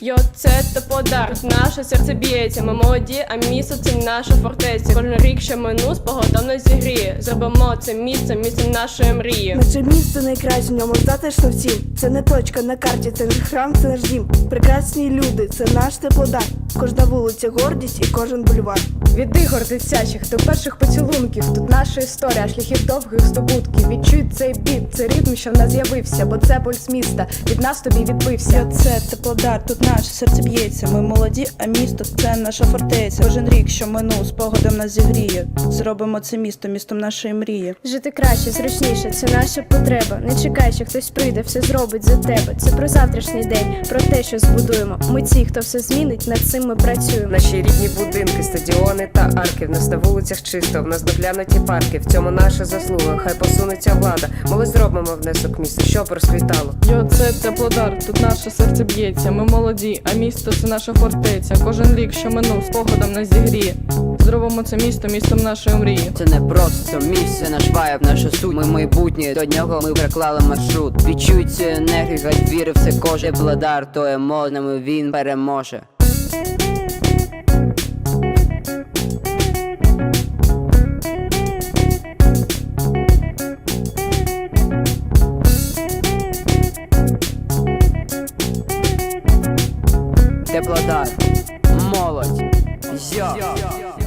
Йо, це теплодар, наше серце б'ється. Ми молоді, а місто це наша фортеця. Кожен рік, ще мину спогадом нас зігріє. Зробимо це місце, місце нашої мрії. Наше місто найкраще, в ньому затишно всім. Це не точка на карті, це не храм, це наш дім. Прекрасні люди, це наш теплодар. Кожна вулиця гордість і кожен бульвар. Від ігор дитячих до перших поцілунків. Тут наша історія, шляхів довгих здобутків. Відчуй цей біт, це ритм, що в нас з'явився, бо це пульс міста. Від нас тобі відбився. Це теплодар, тут наше серце б'ється. Ми молоді, а місто це наша фортеця. Кожен рік, що минув, спогадом нас зігріє. Зробимо це місто містом нашої мрії. Жити краще, зручніше, це наша потреба. Не чекай, що хтось прийде, все зробить за тебе. Це про завтрашній день, про те, що збудуємо. Ми ті, хто все змінить, над цим ми працюємо. Наші рідні будинки, стадіони та арки. В нас на вулицях чисто, в нас доглянуті парки. В цьому наша заслуга. Хай посунеться влада. Ми зробимо внесок місту, щоб розквітало. Йо, це теплодар, тут наше серце б'ється. Ми молоді, а місто це наша фортеця. Кожен рік, що минув, спогадом нас зігріє. Зробимо це місто містом нашої мрії. Це не просто місце, наш вайб, наша суть. Ми майбутнє, до нього ми приклали маршрут. Відчуй цю енергію, гай віри в це кожен владар, то емоціями він переможе. теплодар, молодь. Йо.